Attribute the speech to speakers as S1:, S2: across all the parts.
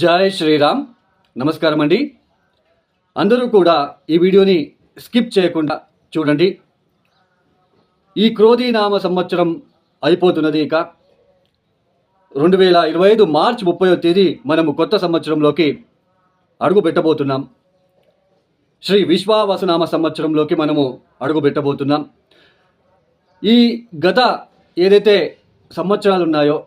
S1: జయ శ్రీరామ్. నమస్కారం అండి. అందరూ కూడా ఈ వీడియోని స్కిప్ చేయకుండా చూడండి. ఈ క్రోధీనామ సంవత్సరం అయిపోతున్నది ఇక. రెండు వేల ఇరవై ఐదు మార్చ్ ముప్పై తేదీ మనము కొత్త సంవత్సరంలోకి అడుగు పెట్టబోతున్నాం. శ్రీ విశ్వావసనామ సంవత్సరంలోకి మనము అడుగు పెట్టబోతున్నాం. ఈ గత ఏదైతే సంవత్సరాలు ఉన్నాయో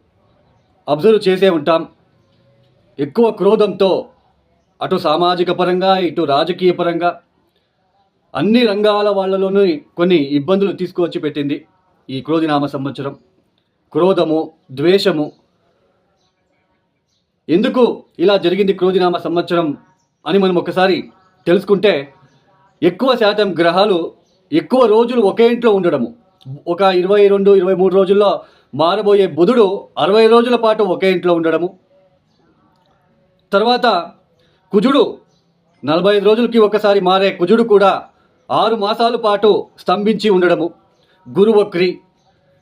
S1: అబ్జర్వ్ చేసే ఉంటాం. ఎక్కువ క్రోధంతో అటు సామాజిక పరంగా ఇటు రాజకీయ పరంగా అన్ని రంగాల వాళ్ళలోనూ కొన్ని ఇబ్బందులు తీసుకువచ్చి పెట్టింది ఈ క్రోధినామ సంవత్సరం. క్రోధము ద్వేషము. ఎందుకు ఇలా జరిగింది క్రోధినామ సంవత్సరం అని మనం ఒకసారి తెలుసుకుంటే ఎక్కువ శాతం గ్రహాలు ఎక్కువ రోజులు ఒకే ఇంట్లో ఉండడము. ఒక ఇరవై రెండు ఇరవై మూడు రోజుల్లో మారబోయే బుధుడు అరవై రోజుల పాటు ఒకే ఇంట్లో ఉండడము. తర్వాత కుజుడు నలభై ఐదు రోజులకి ఒకసారి మారే కుజుడు కూడా ఆరు మాసాల పాటు స్తంభించి ఉండడము. గురు వక్రి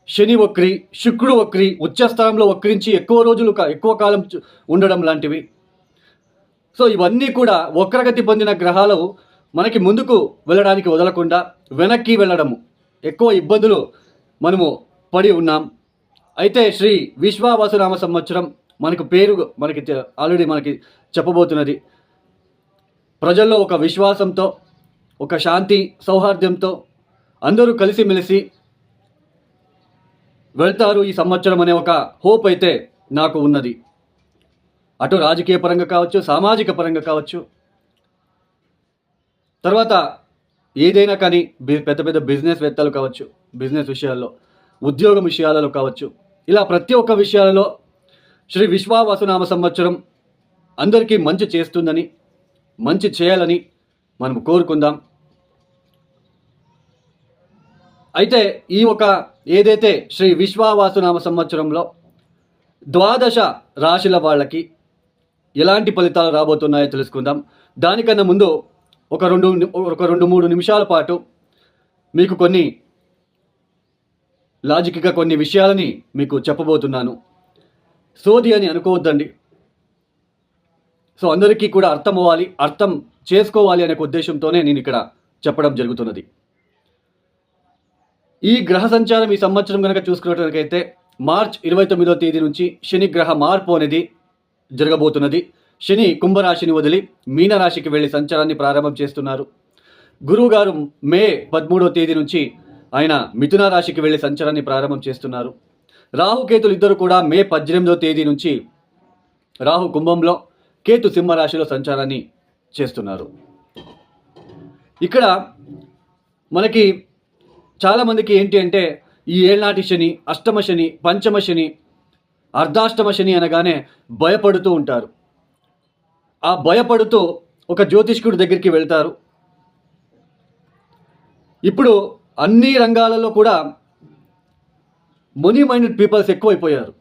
S1: శని వక్రి శుక్రుడు వక్రి ఉచ్చస్థానంలో వక్రించి ఎక్కువ రోజులు ఎక్కువ కాలం ఉండడం లాంటివి. సో ఇవన్నీ కూడా వక్రగతి పొందిన గ్రహాలు మనకి ముందుకు వెళ్ళడానికి వదలకుండా వెనక్కి వెళ్ళడము. ఎక్కువ ఇబ్బందులు మనము పడి ఉన్నాం. అయితే శ్రీ విశ్వావాసునామ సంవత్సరం మనకు పేరు మనకి ఆల్రెడీ మనకి చెప్పబోతున్నది. ప్రజల్లో ఒక విశ్వాసంతో ఒక శాంతి సౌహార్ద్యంతో అందరూ కలిసిమెలిసి వెళ్తారు ఈ సంవత్సరం అనే ఒక హోప్ అయితే నాకు ఉన్నది. అటు రాజకీయ పరంగా కావచ్చు సామాజిక పరంగా కావచ్చు. తర్వాత ఏదైనా కానీ పెద్ద పెద్ద బిజినెస్ వేత్తలు కావచ్చు బిజినెస్ విషయాల్లో ఉద్యోగం విషయాలలో కావచ్చు ఇలా ప్రతి ఒక్క విషయాలలో శ్రీ విశ్వావసునామ సంవత్సరం అందరికీ మంచి చేస్తుందని మంచి చేయాలని మనం కోరుకుందాం. అయితే ఈ ఒక ఏదైతే శ్రీ విశ్వావాసునామ సంవత్సరంలో ద్వాదశ రాశుల వాళ్ళకి ఎలాంటి ఫలితాలు రాబోతున్నాయో తెలుసుకుందాం. దానికన్నా ముందు ఒక రెండు ఒక రెండు మూడు నిమిషాల పాటు మీకు కొన్ని లాజిక్గా కొన్ని విషయాలని మీకు చెప్పబోతున్నాను. సోది అని అనుకోవద్దండి. సో అందరికీ కూడా అర్థం అవ్వాలి అర్థం చేసుకోవాలి అనే ఉద్దేశంతోనే నేను ఇక్కడ చెప్పడం జరుగుతున్నది. ఈ గ్రహ సంచారం ఈ సంవత్సరం కనుక చూసుకున్నట్లయితే మార్చ్ ఇరవై తొమ్మిదో తేదీ నుంచి శని గ్రహ మార్పు అనేది జరగబోతున్నది. శని కుంభరాశిని వదిలి మీనరాశికి వెళ్ళి సంచారాన్ని ప్రారంభం చేస్తున్నారు. గురువు గారు మే పదమూడో తేదీ నుంచి ఆయన మిథున రాశికి వెళ్ళి సంచారాన్ని ప్రారంభం చేస్తున్నారు. రాహుకేతులు ఇద్దరు కూడా మే పద్దెనిమిదో తేదీ నుంచి రాహు కుంభంలో కేతు సింహరాశిలో సంచారాన్ని చేస్తున్నారు. ఇక్కడ మనకి చాలామందికి ఏంటి అంటే ఈ ఏళ్నాటి శని అష్టమ శని పంచమ శని అర్ధాష్టమ శని అనగానే భయపడుతూ ఉంటారు. ఆ భయపడుతూ ఒక జ్యోతిష్కుడి దగ్గరికి వెళ్తారు. ఇప్పుడు అన్ని రంగాలలో కూడా మనీ మైండెడ్ పీపుల్స్ ఎక్కువైపోయారు.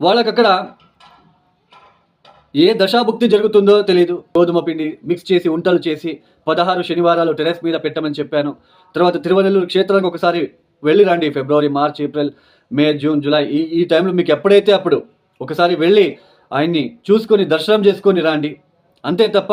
S1: వాళ్ళకక్కడ ఏ దశాభుక్తి జరుగుతుందో తెలియదు గోధుమ పిండి మిక్స్ చేసి ఉంటలు చేసి పదహారు శనివారాలు టెరెస్ మీద పెట్టమని చెప్పాను. తర్వాత తిరువనెల్లూరు క్షేత్రానికి ఒకసారి వెళ్ళి రండి. February March April May June July ఈ ఈ టైంలో మీకు ఎప్పుడైతే అప్పుడు ఒకసారి వెళ్ళి ఆయన్ని చూసుకొని దర్శనం చేసుకొని రండి. అంతే తప్ప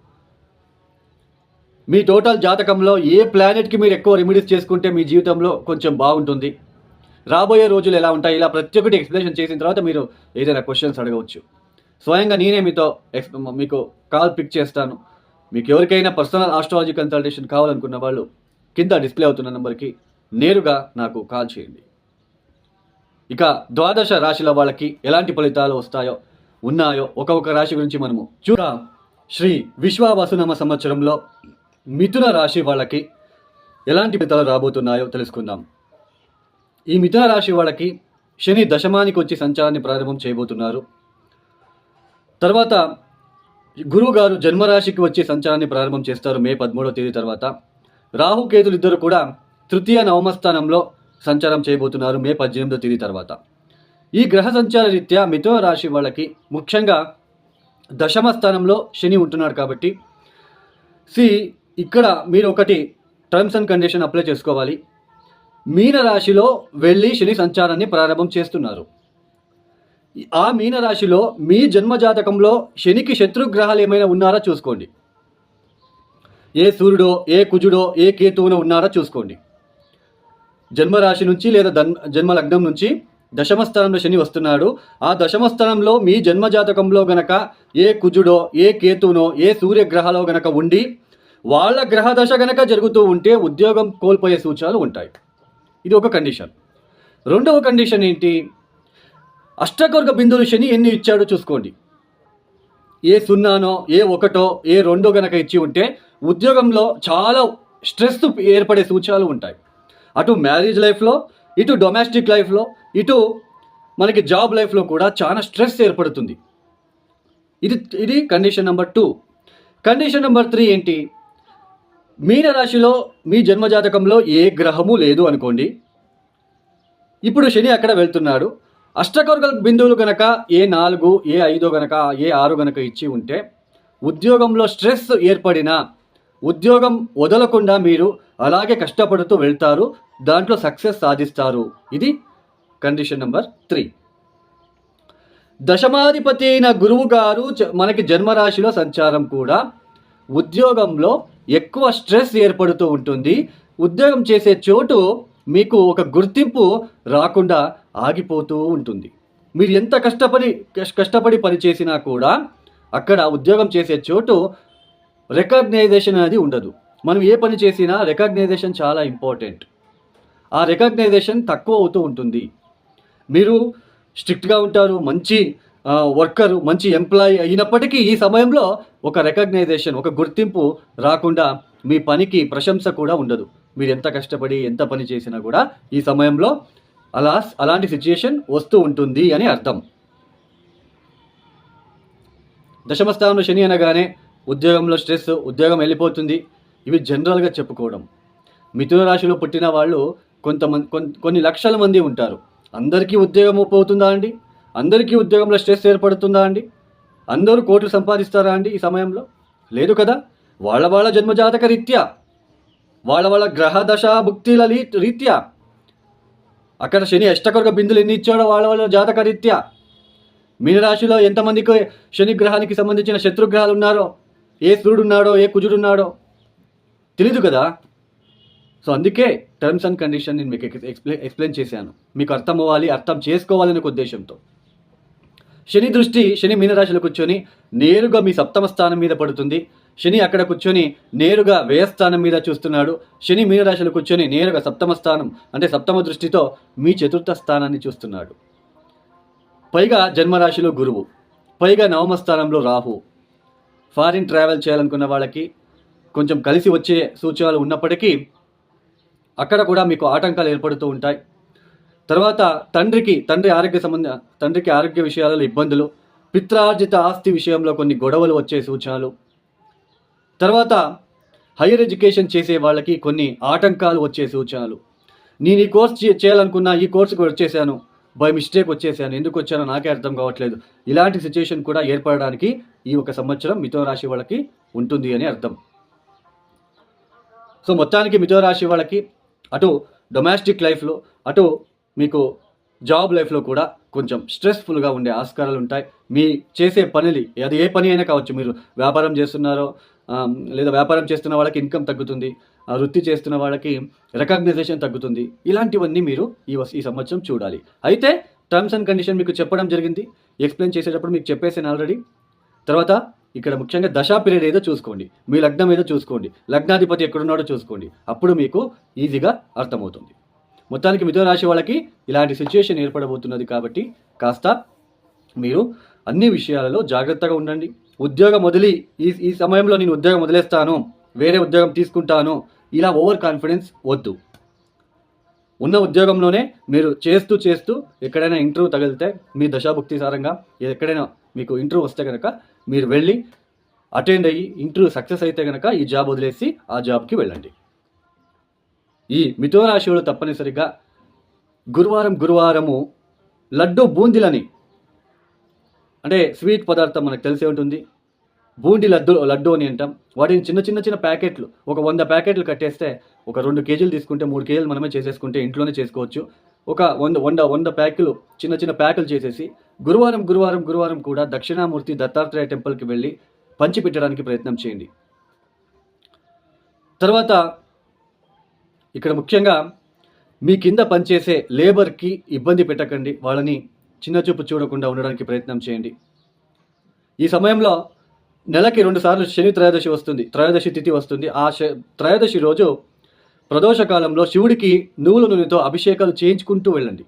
S1: మీ టోటల్ జాతకంలో ఏ ప్లానెట్కి మీరు ఎక్కువ రెమెడీస్ చేసుకుంటే మీ జీవితంలో కొంచెం బాగుంటుంది? రాబోయే రోజులు ఎలా ఉంటాయి? ఇలా ప్రతి ఒక్కటి ఎక్స్ప్లెనేషన్ చేసిన తర్వాత మీరు ఏదైనా క్వశ్చన్స్ అడగవచ్చు. స్వయంగా నేనే మీతో ఎక్స్ మీకు కాల్ పిక్ చేస్తాను. మీకు ఎవరికైనా పర్సనల్ ఆస్ట్రాలజీ కన్సల్టేషన్ కావాలనుకున్న వాళ్ళు కింద డిస్ప్లే అవుతున్న నెంబర్కి నేరుగా నాకు కాల్ చేయండి. ఇక ద్వాదశ రాశిల వాళ్ళకి ఎలాంటి ఫలితాలు వస్తాయో ఉన్నాయో ఒక్కొక్క రాశి గురించి మనము చూడ శ్రీ విశ్వావసునామ సంవత్సరంలో మిథున రాశి వాళ్ళకి ఎలాంటి ఫలితాలు రాబోతున్నాయో తెలుసుకుందాం. ఈ మిథున రాశి వాళ్ళకి శని దశమానికి వచ్చి సంచారాన్ని ప్రారంభం చేయబోతున్నారు. తర్వాత గురువు గారు జన్మరాశికి వచ్చి సంచారాన్ని ప్రారంభం చేస్తారు మే పదమూడవ తేదీ తర్వాత. రాహుకేతులు ఇద్దరు కూడా తృతీయ నవమ స్థానంలో సంచారం చేయబోతున్నారు మే పద్దెనిమిదో తేదీ తర్వాత. ఈ గ్రహ సంచార రీత్యా మిథున రాశి వాళ్ళకి ముఖ్యంగా దశమ స్థానంలో శని ఉంటున్నాడు కాబట్టి సి ఇక్కడ మీరు ఒకటి టర్మ్స్ అండ్ కండిషన్ అప్లై చేసుకోవాలి. మీనరాశిలో వెళ్ళి శని సంచారాన్ని ప్రారంభం చేస్తున్నారు. ఆ మీనరాశిలో మీ జన్మ జాతకంలో శనికి శత్రుగ్రహాలు ఏమైనా ఉన్నారా చూసుకోండి. ఏ సూర్యుడో ఏ కుజుడో ఏ కేతువునో ఉన్నారా చూసుకోండి. జన్మరాశి నుంచి లేదా దన్ జన్మ లగ్నం నుంచి దశమస్థానంలో శని వస్తున్నాడు. ఆ దశమస్థానంలో మీ జన్మ జాతకంలో గనక ఏ కుజుడో ఏ కేతువునో ఏ సూర్యగ్రహాలో గనక ఉండి వాళ్ళ గ్రహ దశ జరుగుతూ ఉంటే ఉద్యోగం కోల్పోయే సూచనలు ఉంటాయి. ఇది ఒక కండిషన్. రెండవ కండిషన్ ఏంటి? అష్టకర్గ బిందువులు శని ఎన్ని ఇచ్చాడో చూసుకోండి. ఏ సున్నానో ఏ ఒకటో ఏ రెండో గనక ఇచ్చి ఉంటే ఉద్యోగంలో చాలా స్ట్రెస్ ఏర్పడే సూచనలు ఉంటాయి. అటు మ్యారేజ్ లైఫ్లో ఇటు డొమెస్టిక్ లైఫ్లో ఇటు మనకి జాబ్ లైఫ్లో కూడా చాలా స్ట్రెస్ ఏర్పడుతుంది. ఇది ఇది condition number two. Condition number three ఏంటి? మీన రాశిలో మీ జన్మజాతకంలో ఏ గ్రహము లేదు అనుకోండి. ఇప్పుడు శని అక్కడ వెళ్తున్నాడు. అష్టకర్గ బిందువులు గనక ఏ నాలుగు ఏ ఐదో గనక ఏ ఆరు గనక ఇచ్చి ఉంటే ఉద్యోగంలో స్ట్రెస్ ఏర్పడిన ఉద్యోగం వదలకుండా మీరు అలాగే కష్టపడుతూ వెళ్తారు దాంట్లో సక్సెస్ సాధిస్తారు. ఇది కండిషన్ నెంబర్ త్రీ. దశమాధిపతి అయిన గురువు గారు జ- మనకి జన్మరాశిలో సంచారం కూడా ఉద్యోగంలో ఎక్కువ స్ట్రెస్ ఏర్పడుతూ ఉంటుంది. ఉద్యోగం చేసే చోటు మీకు ఒక గుర్తింపు రాకుండా ఆగిపోతూ ఉంటుంది. మీరు ఎంత కష్టపడి కష్టపడి పని చేసినా కూడా అక్కడ ఉద్యోగం చేసే చోటు రికగ్నైజేషన్ అనేది ఉండదు. మనం ఏ పని చేసినా రికగ్నైజేషన్ చాలా ఇంపార్టెంట్. ఆ రికగ్నైజేషన్ తక్కువ అవుతూ ఉంటుంది. మీరు స్ట్రిక్ట్గా ఉంటారు మంచి వర్కర్ మంచి ఎంప్లాయీ అయినప్పటికీ ఈ సమయంలో ఒక రికగ్నైజేషన్ ఒక గుర్తింపు రాకుండా మీ పనికి ప్రశంస కూడా ఉండదు. మీరు ఎంత కష్టపడి ఎంత పని చేసినా కూడా ఈ సమయంలో అలా అలాంటి సిచ్యుయేషన్ వస్తూ ఉంటుంది అని అర్థం. దశమస్థానంలో శని అనగానే ఉద్యోగంలో స్ట్రెస్ ఉద్యోగం వెళ్ళిపోతుంది. ఇవి జనరల్గా చెప్పుకోవడం. మిథున రాశిలో పుట్టిన వాళ్ళు కొంతమంది కొన్ని లక్షల మంది ఉంటారు. అందరికీ ఉద్యోగం పోతుందా అండి? అందరికీ ఉద్యోగంలో స్ట్రెస్ ఏర్పడుతుందా అండి? అందరూ కోట్లు సంపాదిస్తారా అండి ఈ సమయంలో? లేదు కదా? వాళ్ళ వాళ్ళ జన్మజాతక రీత్యా వాళ్ళ వాళ్ళ గ్రహ దశ భుక్తిల రీత్యా అక్కడ శని అష్టకొరక బిందులు ఎన్ని ఇచ్చాడో వాళ్ళ వాళ్ళ జాతక రీత్యా మీనరాశిలో ఎంతమందికి శని గ్రహానికి సంబంధించిన శత్రుగ్రహాలు ఉన్నారో ఏ సూర్యుడు ఉన్నాడో ఏ కుజుడు ఉన్నాడో తెలీదు కదా? సో అందుకే టర్మ్స్ అండ్ కండిషన్ నేను మీకు ఎక్స్ప్లెయిన్ ఎక్స్ప్లెయిన్ చేశాను. మీకు అర్థం అవ్వాలి అర్థం చేసుకోవాలనే ఒక ఉద్దేశంతో. శని దృష్టి శని మీనరాశిలో కూర్చొని నేరుగా మీ సప్తమ స్థానం మీద పడుతుంది. శని అక్కడ కూర్చొని నేరుగా వ్యయస్థానం మీద చూస్తున్నాడు. శని మీనరాశిలో కూర్చొని నేరుగా సప్తమ స్థానం అంటే సప్తమ దృష్టితో మీ చతుర్థ స్థానాన్ని చూస్తున్నాడు. పైగా జన్మరాశిలో గురువు పైగా నవమ స్థానంలో రాహు. ఫారిన్ ట్రావెల్ చేయాలనుకున్న వాళ్ళకి కొంచెం కలిసి వచ్చే సూచనలు ఉన్నప్పటికీ అక్కడ కూడా మీకు ఆటంకాలు ఏర్పడుతూ ఉంటాయి. తర్వాత తండ్రికి తండ్రి ఆరోగ్య సంబంధ తండ్రికి ఆరోగ్య విషయాలలో ఇబ్బందులు పిత్రార్జిత ఆస్తి విషయంలో కొన్ని గొడవలు వచ్చే సూచనలు. తర్వాత హైయర్ ఎడ్యుకేషన్ చేసే వాళ్ళకి కొన్ని ఆటంకాలు వచ్చే సూచనలు. నేను ఈ కోర్స్ చే- చేయాలనుకున్నా ఈ కోర్సుకు వచ్చేసాను. బై మిస్టేక్ వచ్చేసాను. ఎందుకు వచ్చానో నాకే అర్థం కావట్లేదు. ఇలాంటి సిచ్యుయేషన్ కూడా ఏర్పడడానికి ఈ ఒక సంవత్సరం మిథున రాశి వాళ్ళకి ఉంటుంది అని అర్థం. సో మొత్తానికి మిథున రాశి వాళ్ళకి అటు డొమెస్టిక్ లైఫ్లో అటు మీకు జాబ్ లైఫ్లో కూడా కొంచెం స్ట్రెస్ఫుల్గా ఉండే ఆస్కారాలు ఉంటాయి. మీ చేసే పనులు అది ఏ పని అయినా కావచ్చు మీరు వ్యాపారం చేస్తున్నారో లేదా వ్యాపారం చేస్తున్న వాళ్ళకి ఇన్కమ్ తగ్గుతుంది ఆ వృత్తి చేస్తున్న వాళ్ళకి రికగ్నైజేషన్ తగ్గుతుంది. ఇలాంటివన్నీ మీరు ఈ ఈ సంవత్సరం చూడాలి. అయితే టర్మ్స్ అండ్ కండిషన్ మీకు చెప్పడం జరిగింది. ఎక్స్ప్లెయిన్ చేసేటప్పుడు మీకు చెప్పేసాను ఆల్రెడీ తర్వాత ఇక్కడ ముఖ్యంగా దశా పీరియడ్ ఏదో చూసుకోండి. మీ లగ్నం ఏదో చూసుకోండి. లగ్నాధిపతి ఎక్కడున్నాడో చూసుకోండి. అప్పుడు మీకు ఈజీగా అర్థమవుతుంది. మొత్తానికి మిథున రాశి వాళ్ళకి ఇలాంటి సిచ్యుయేషన్ ఏర్పడబోతున్నది కాబట్టి కాస్త మీరు అన్ని విషయాలలో జాగ్రత్తగా ఉండండి. ఉద్యోగం వదిలి ఈ ఈ సమయంలో నేను ఉద్యోగం వదిలేస్తాను వేరే ఉద్యోగం తీసుకుంటాను ఇలా ఓవర్ కాన్ఫిడెన్స్ వద్దు. ఉన్న ఉద్యోగంలోనే మీరు చేస్తూ చేస్తూ ఎక్కడైనా ఇంటర్వ్యూ తగిలితే మీ దశాభుక్తి సారంగా ఎక్కడైనా మీకు ఇంటర్వ్యూ వస్తే కనుక మీరు వెళ్ళి అటెండ్ అయ్యి ఇంటర్వ్యూ సక్సెస్ అయితే కనుక ఈ జాబ్ వదిలేసి ఆ జాబ్కి వెళ్ళండి. ఈ మిథున తప్పనిసరిగా గురువారం గురువారము లడ్డు బూందీలని అంటే స్వీట్ పదార్థం మనకు తెలిసే ఉంటుంది. బూండి లడ్డు లడ్డు అని అంటాం. వాటిని చిన్న చిన్న చిన్న ప్యాకెట్లు ఒక వంద ప్యాకెట్లు కట్టేస్తే ఒక రెండు కేజీలు తీసుకుంటే మూడు కేజీలు మనమే చేసేసుకుంటే ఇంట్లోనే చేసుకోవచ్చు. ఒక వంద వంద వంద ప్యాకులు చిన్న చిన్న ప్యాకులు చేసేసి గురువారం గురువారం గురువారం కూడా దక్షిణామూర్తి దత్తాత్రేయ టెంపుల్కి వెళ్ళి పంచిపెట్టడానికి ప్రయత్నం చేయండి. తర్వాత ఇక్కడ ముఖ్యంగా మీ కింద పనిచేసే లేబర్కి ఇబ్బంది పెట్టకండి. వాళ్ళని చిన్న చూపు చూడకుండా ఉండడానికి ప్రయత్నం చేయండి. ఈ సమయంలో నెలకి రెండుసార్లు శని త్రయోదశి వస్తుంది. త్రయోదశి తిథి వస్తుంది. ఆ శ- త్రయోదశి రోజు ప్రదోషకాలంలో శివుడికి నువ్వుల నూనెతో అభిషేకాలు చేయించుకుంటూ వెళ్ళండి.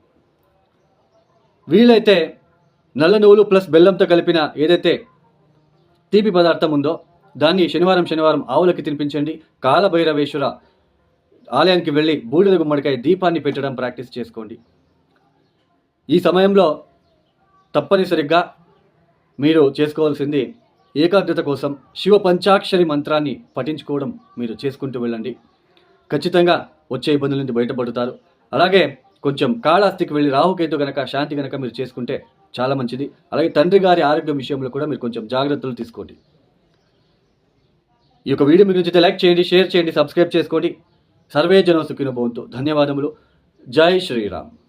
S1: వీలైతే నల్ల నువ్వులు ప్లస్ బెల్లంతో కలిపిన ఏదైతే తీపి పదార్థం ఉందో దాన్ని శనివారం శనివారం ఆవులకి తినిపించండి. కాలభైరవేశ్వర ఆలయానికి వెళ్ళి బూడిద గుమ్మడికాయ దీపాన్ని పెట్టడం ప్రాక్టీస్ చేసుకోండి. ఈ సమయంలో తప్పనిసరిగా మీరు చేసుకోవాల్సింది ఏకాగ్రత కోసం శివ పంచాక్షరి మంత్రాన్ని పఠించుకోవడం మీరు చేసుకుంటూ వెళ్ళండి. ఖచ్చితంగా వచ్చే ఇబ్బందుల నుంచి బయటపడతారు. అలాగే కొంచెం కాళాస్తికి వెళ్ళి రాహుకేతు గనక శాంతి గనక మీరు చేసుకుంటే చాలా మంచిది. అలాగే తండ్రి గారి ఆరోగ్యం విషయంలో కూడా మీరు కొంచెం జాగ్రత్తలు తీసుకోండి. ఈ యొక్క వీడియో మీకు నచ్చితే లైక్ చేయండి షేర్ చేయండి సబ్స్క్రైబ్ చేసుకోండి. సర్వే జన సుఖిన భవంతు. ధన్యవాదములు. జై శ్రీరామ్.